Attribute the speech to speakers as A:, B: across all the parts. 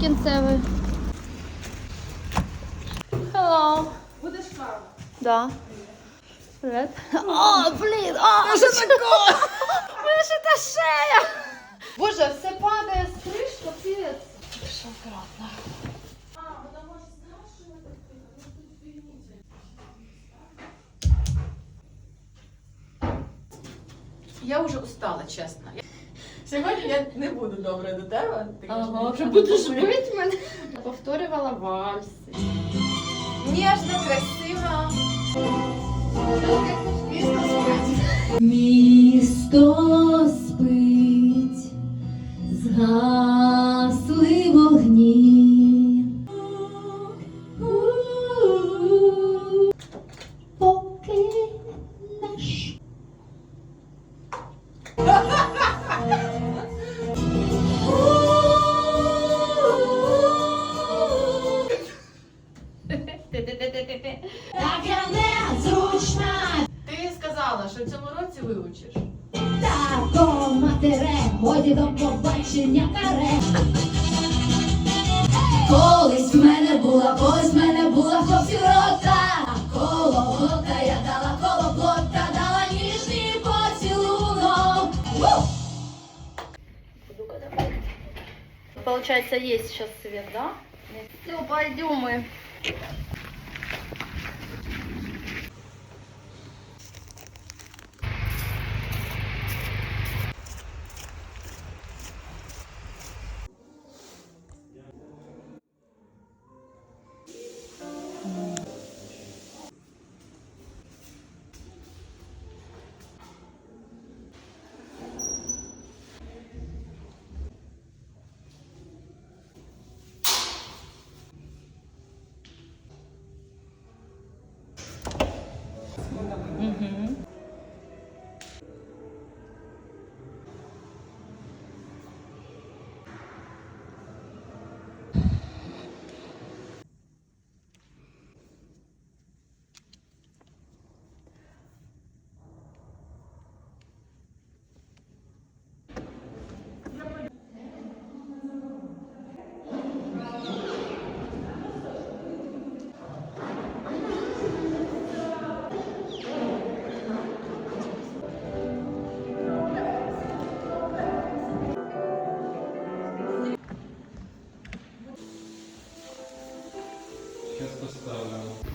A: кінцевий. Hello.
B: Будеш каву?
A: Да. Привет. О, блін! О, що таке? Мене ще та шея. Боже, все падає з криш, капець. Що акуратно.
B: Я вже устала, чесно. Сьогодні я не буду добре до тебе. Ти
A: Ага, вже будеш
B: добре.
A: бити мене. Повторювала вальс.
B: Ніжно, красиво. Місто
C: Так я незручна.
B: Ти сказала, що в цьому році вивчиш.
C: Тако матере, годі до побачення каре. Колись в мене була, колись в мене була хлопців рота. Коло блока я дала, коло блока дала ніжний поцілунок. Ву!
A: Получается, есть сейчас свет, да? Все, пойдем мы.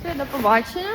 A: Все, до побачення.